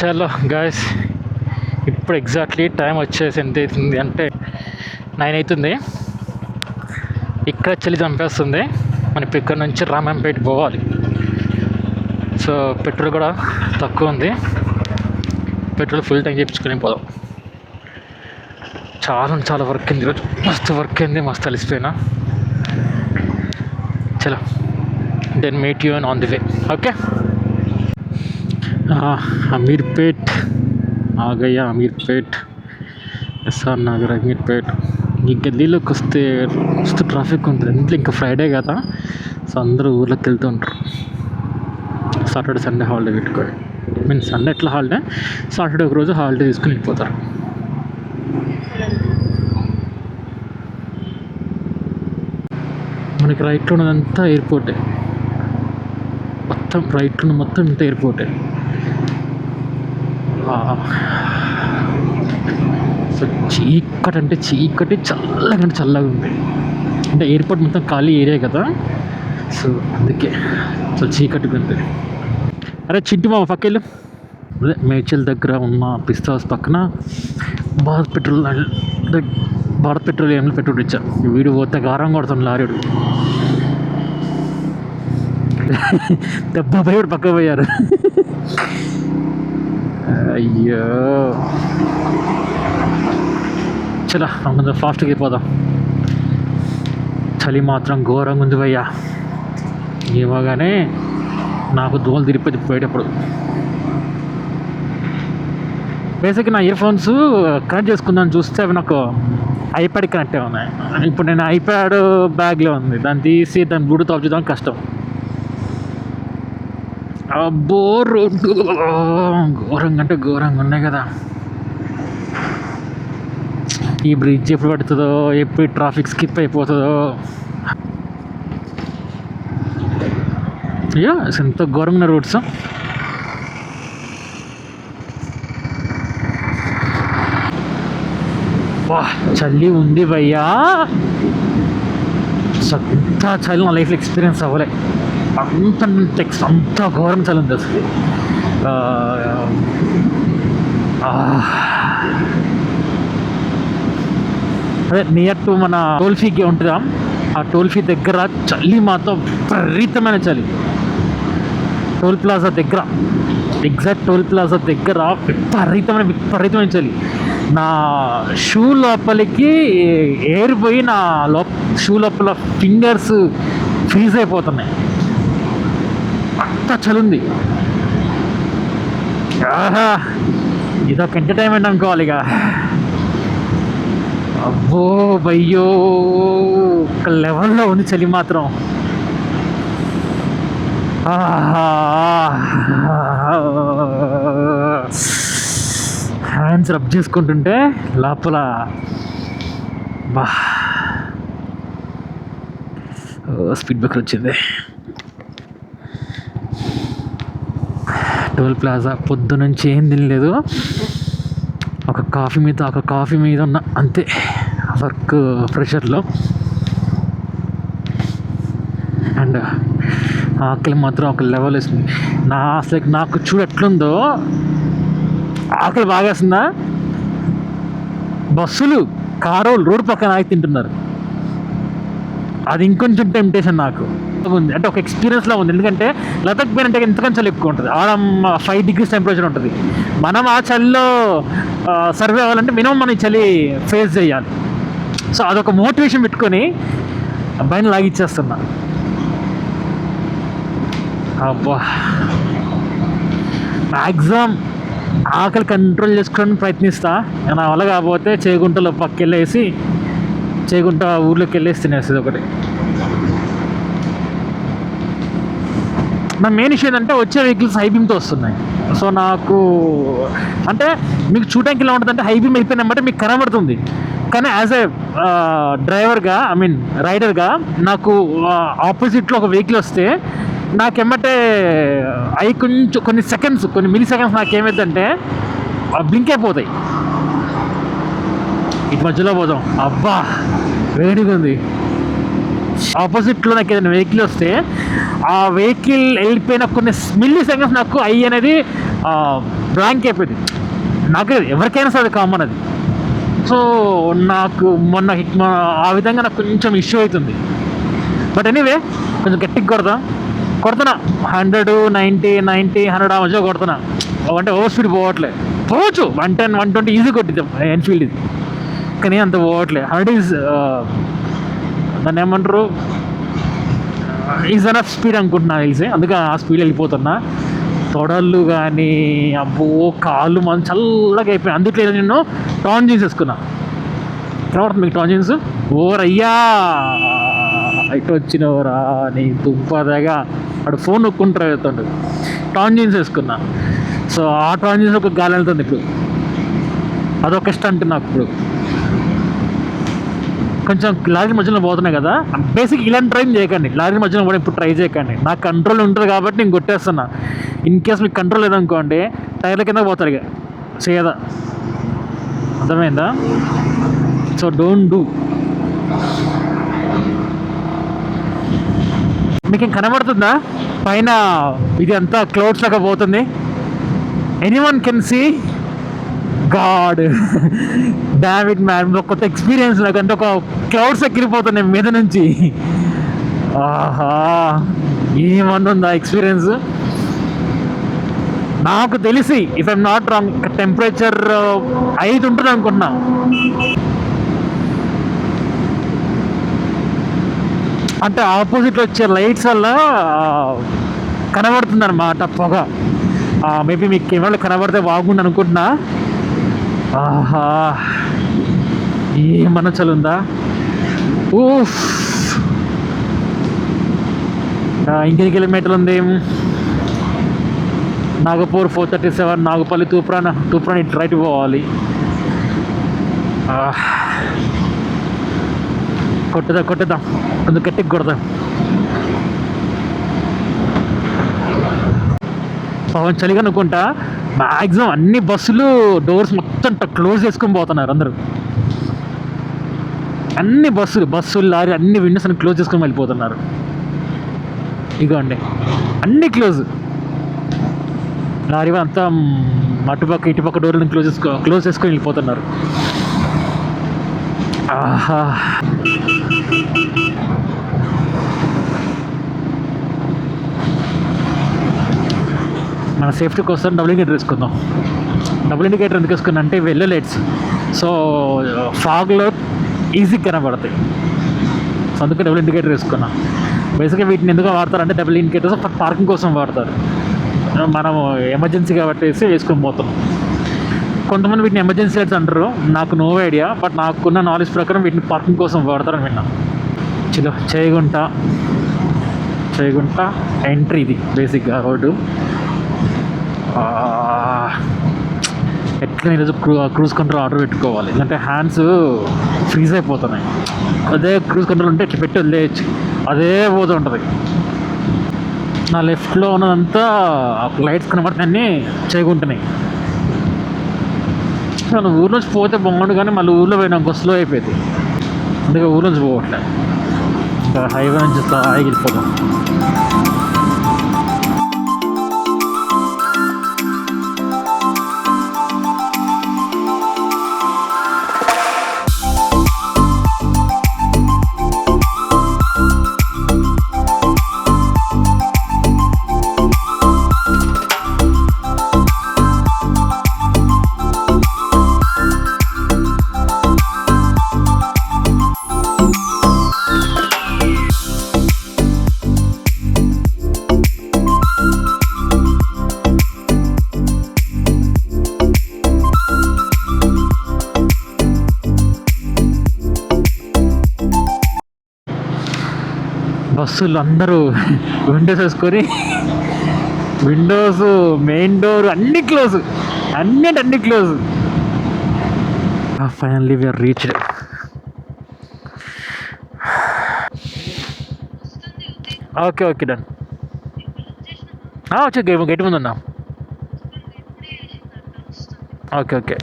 చలో గాయస్ ఇప్పుడు exactly time వచ్చేసి ఎంత అవుతుంది అంటే నైన్ అవుతుంది. ఇక్కడ చలి చంపేస్తుంది. మనం ఇక్కడ నుంచి రామంపేట పోవాలి. సో పెట్రోల్ కూడా తక్కువ ఉంది. పెట్రోల్ ఫుల్ ట్యాంక్ చేయించుకొని పోదాం. చాలా చాలా వర్క్ అయింది ఈరోజు. మస్తు వర్క్ అయింది మస్తు అలిసిపోయినా. చలో. Then meet you on the way okay Ameerpet Agaiah Ameerpet SR Nagar Ameerpet. ఈ గల్లీలోకి వస్తే మస్తు ట్రాఫిక్ ఉంటుంది. ఇంట్లో ఇంకా ఫ్రైడే కదా సో అందరూ ఊర్లోకి వెళ్తూ ఉంటారు. సాటర్డే సండే హాలిడే పెట్టుకోండి మీన్ సండే ఎట్లా హాలిడే సాటర్డే ఒక రోజు హాలిడే తీసుకుని వెళ్ళిపోతారు. మనకి రైట్లో ఉన్నదంతా ఎయిర్పోర్టే మొత్తం రైట్లో ఉన్న మొత్తం ఇంత ఎయిర్పోర్టే సో చీకటి అంటే చీకటి చల్లగా అంటే చల్లగా ఉంది. అంటే ఎయిర్పోర్ట్ మొత్తం ఖాళీ ఏరియా కదా. సో అందుకే సో చీకటిగా ఉంది. అరే చింటి మామ పక్కెళ్ళు. అదే మేచల్ దగ్గర ఉన్న పిస్తా హౌస్ పక్కన భారత్ పెట్రోల్ భారత్ పెట్రోలియంలో పెట్రోల్ ఇచ్చా వీడు పోతే గారం కొడుతుంది లారీడు. దెబ్బ పోయాడు పక్క పోయారు. అయ్యో. చలా కొంచెం ఫాస్ట్గా అయిపోదాం. చలి మాత్రం ఘోరంగా ఉంది భయ్యా. ఏమోగానే నాకు దోలు తిరిపోయి పోయేటప్పుడు. బేసిక్ నా ఇయర్ ఫోన్స్ కనెక్ట్ చేసుకుందాం చూస్తే అవి నాకు ఐప్యాడ్ కనెక్ట్ ఉన్నాయి. ఇప్పుడు నేను ఐప్యాడ్ బ్యాగ్లో ఉంది. దాన్ని తీసి దాన్ని బ్లూటూత్ ఆఫ్ చేయడం కష్టం. అబ్బో రోడ్డు. ఘోరంగా అంటే ఘోరంగా ఉన్నాయి కదా. ఈ బ్రిడ్జ్ ఎప్పుడు పడుతుందో ఎప్పుడు ట్రాఫిక్ స్కిప్ అయిపోతుందో. అయ్యో ఎంత ఘోరంగా రోడ్స్. వా చల్లి ఉంది భయ్యా. అసలు అంత చలి నా లైఫ్లో ఎక్స్పీరియన్స్ అవ్వలే. అంత టెక్స్ అంత ఘోరం చలి అసలు. అదే నియర్ టు మన టోల్ఫీకి ఉంటుందా? ఆ టోల్ఫీ దగ్గర చలి మాత్రం విపరీతమైన చలి. టోల్ ప్లాజా దగ్గర ఎగ్జాక్ట్ టోల్ ప్లాజా దగ్గర విపరీతమైన విపరీతమైన చలి. నా షూ లోపలికి ఎయిర్ పోయి నా లో షూ లోపల ఫింగర్స్ ఫ్రీజ్ అయిపోతున్నాయి. అంత చలి ఉంది ఆహా ఇదొక ఎంటర్టైన్మెంట్ అనుకోవాలి ఇక. అబ్బో భయ్యో ఒక లెవెల్లో ఉంది చలి మాత్రం. హ్యాండ్స్ రబ్ చేసుకుంటుంటే లోపల బా. స్పీడ్ బ్రేకర్ వచ్చింది. టోల్ ప్లాజా పొద్దు నుంచి ఏం తినలేదు. ఒక కాఫీ మీద ఒక కాఫీ మీద ఉన్న అంతే. వర్క్ ప్రెషర్లో. అండ్ ఆకలి మాత్రం ఒక లెవెల్ వేసింది. నా అసలు నాకు చూడు ఎట్లుందో. ఆకలి బాగేస్తుందా బస్సులు కారులు రోడ్డు పక్కన ఆగి తింటున్నారు. అది ఇంకొంచెం టెంప్టేషన్ నాకు. ఉంది. అంటే ఒక ఎక్స్పీరియన్స్లో ఉంది. ఎందుకంటే లదక్ పోయినంటే ఎంతకంటే చలి ఎక్కువ ఉంటుంది. ఆడ ఫైవ్ డిగ్రీస్ టెంపరేచర్ ఉంటుంది. మనం ఆ చలిలో సర్వే అవ్వాలంటే మినిమం మనం చలి ఫేస్ చేయాలి. సో అదొక మోటివేషన్ పెట్టుకొని అబ్బాయిని లాగిచ్చేస్తున్నా. అబ్బా. మ్యాక్సిమం ఆకలి కంట్రోల్ చేసుకోవడానికి ప్రయత్నిస్తా. నా వల్ల కాకపోతే చేగుంటలో పక్కెళ్ళేసి చేగుంట ఊర్లోకి వెళ్ళేసి తినేస్తుంది ఒకటి. నా మెయిన్ ఇష్యూ ఏంటంటే వచ్చే వెహికల్స్ హైబీమ్తో వస్తున్నాయి. సో నాకు అంటే మీకు చూడడానికి ఎలా ఉంటుందంటే హైబీమ్ అయిపోయినమాట మీకు కనబడుతుంది. కానీ యాజ్ ఏ డ్రైవర్గా ఐ మీన్ రైడర్గా నాకు ఆపోజిట్లో ఒక వెహికల్ వస్తే నాకేమంటే అవి కొంచెం కొన్ని సెకండ్స్ కొన్ని మిల్లీ సెకండ్స్ నాకేమైందంటే బ్లింక్ అయిపోతాయి. ఇటు మధ్యలో పోదాం. అబ్బా వేడిగా ఉంది. ఆపోజిట్లో నాకు ఏదైనా వెహికల్ వస్తే ఆ వెహికల్ వెళ్ళిపోయిన కొన్ని మిల్లీ సెకండ్స్ నాకు ఐ అనేది బ్లాంక్ అయిపోయింది. నాకు ఎవరికైనా సరే కామన్ అది. సో నాకు మొన్న హిట్ ఆ విధంగా నాకు కొంచెం ఇష్యూ అవుతుంది. బట్ ఎనీవే కొంచెం గట్టిగా కొడతా. కొడుతున్నా. హండ్రెడ్ నైంటీ నైంటీ హండ్రెడ్ ఆ మధ్య కొడుతున్నా. అంటే ఓవర్ స్పీడ్ పోవట్లే. పోవచ్చు. One ten one twenty easy కొట్టిద్దాం. Enfield ఇది. కానీ అంత పోవట్లే. హండ్రెడ్ ఈజ్ దాన్ని ఏమంటారు? ఈజ్ అన్ స్పీడ్ అనుకుంటున్నా తెలిసి. అందుకే ఆ స్పీడ్ వెళ్ళిపోతున్నా. తొడళ్ళు కానీ అబ్బో కాళ్ళు మనం చల్లగా అయిపోయి అందుకే నేను టాన్ జీన్స్ వేసుకున్నా. కనబడుతుంది మీకు టాన్ జీన్స్? ఓర్ అయ్యా! ఇటు వచ్చినవరా? నీ దుంపదగా అక్కడ ఫోన్ నొక్కుంటారు వెళ్తుండు. టాన్ జీన్స్ వేసుకున్నా. సో ఆ టాన్ జీన్స్ ఒక గాలి వెళ్తుంది ఇప్పుడు. అదొక స్టంట్ నాకు ఇప్పుడు. కొంచెం లారీ మధ్యలో పోతున్నాయి కదా. బేసిక్ ఇలాంటి ట్రైన్ చేయకండి. లారీ మధ్యలో కూడా ఇప్పుడు ట్రై చేయకండి. నాకు కంట్రోల్ ఉంటుంది కాబట్టి నేను కొట్టేస్తున్నా. ఇన్ కేస్ మీకు కంట్రోల్ లేదనుకోండి టైర్ల కింద పోతారు ఇక. చేయదా? అర్థమైందా? సో డోంట్ డూ మీకు ఏం కనబడుతుందా? పైన ఇది అంతా క్లౌడ్స్ లాగా పోతుంది. Any one can see God. David man ఒక కొత్త ఎక్స్పీరియన్స్ నాకు అంటే ఒక క్లౌడ్స్ ఎక్కిరిపోతున్నాయి మీద నుంచి. ఆహా ఏమన్నా ఎక్స్పీరియన్స్ నాకు తెలిసి if I'm not wrong temperature ఐదు ఉంటుంది అనుకుంటున్నా. అంటే ఆపోజిట్లో వచ్చే లైట్స్ వల్ల కనబడుతుంది అనమాట పొగ. మేబీ మీకు కెమెరాలు కనబడితే బాగుండు అనుకుంటున్నా. ఆహా. ఏమన్నా చలుందా ఊఫ్. ఇంకెన్ని కిలోమీటర్లు ఉంది Nagpur four thirty seven Nagapalli Toopran Toopran ఇటు రైట్ పోవాలి. కొట్టదా కొట్టుదా కొట్టుదాం కొంచెం గట్టిగా కొడదాం. పవన్ చలిగా అనుకుంటా మ్యాక్సిమం అన్ని బస్సులు డోర్స్ మొత్తం క్లోజ్ చేసుకొని పోతున్నారు అందరూ. అన్ని బస్సులు బస్సులు లారీ అన్ని విండోస్ అన్ని క్లోజ్ చేసుకొని వెళ్ళిపోతున్నారు. ఇగోండి. అన్ని క్లోజ్ లారీ అంతా అటుపక్క ఇటుపక్క డోర్లను క్లోజ్ చేసుకో క్లోజ్ చేసుకొని వెళ్ళిపోతున్నారు. ఆహా. మన సేఫ్టీ కోసం డబుల్ ఇండికేటర్ వేసుకుందాం డబుల్ ఇండికేటర్ ఎందుకు వేసుకున్నా అంటే వెళ్ళ లైట్స్. సో ఫాగ్లో ఈజీ కనబడతాయి. సో అందుకే డబుల్ ఇండికేటర్ వేసుకున్నా బేసిక్గా వీటిని ఎందుకు వాడతారంటే డబుల్ ఇండికేటర్స్ పార్కింగ్ కోసం వాడతారు. మనం ఎమర్జెన్సీ కాబట్టి వేసి వేసుకొని పోతున్నాం కొంతమంది వీటిని ఎమర్జెన్సీ లైట్స్ అంటారు. నాకు నో ఐడియా బట్ నాకున్న నాలెడ్జ్ ప్రకారం వీటిని పార్కింగ్ కోసం వాడతారని విన్నా. చలో చేయగుంట చేయగుంట ఎంట్రీ ఇది బేసిక్గా రోడ్డు. ఎట్లా ఈరోజు క్రూ క్రూజ్ కంట్రోల్ ఆర్డర్ పెట్టుకోవాలి. ఎందుకంటే హ్యాండ్స్ ఫ్రీజ్ అయిపోతున్నాయి. అదే క్రూజ్ కంట్రోల్ ఉంటే ఇట్లా పెట్టి వదిలేయచ్చు. అదే పోతూ ఉంటుంది. నా లెఫ్ట్లో ఉన్నదంతా లైట్స్ కనబడుతున్నాయి చేయకుంటున్నాయి మనం ఊరి నుంచి పోతే బాగుండు కానీ మళ్ళీ ఊళ్ళో పోయినా స్లో అయిపోయింది. అందుకే ఊరి నుంచి పోవట్లే. ఇంకా హైవే నుంచి హాయిగా వెళ్ళిపోతాం బస్సులు అందరూ విండోస్ వేసుకొని విండోస్ మెయిన్ డోర్ అన్ని క్లోజ్ అన్ని అన్ని close finally we are reached okay okay done వచ్చే గేమ్ గేట్ ముందు ఉన్నా. ఓకే ఓకే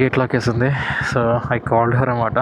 గేట్ లాక్ వేసింది. సో ఐ కాల్డ్ హర్ అనమాట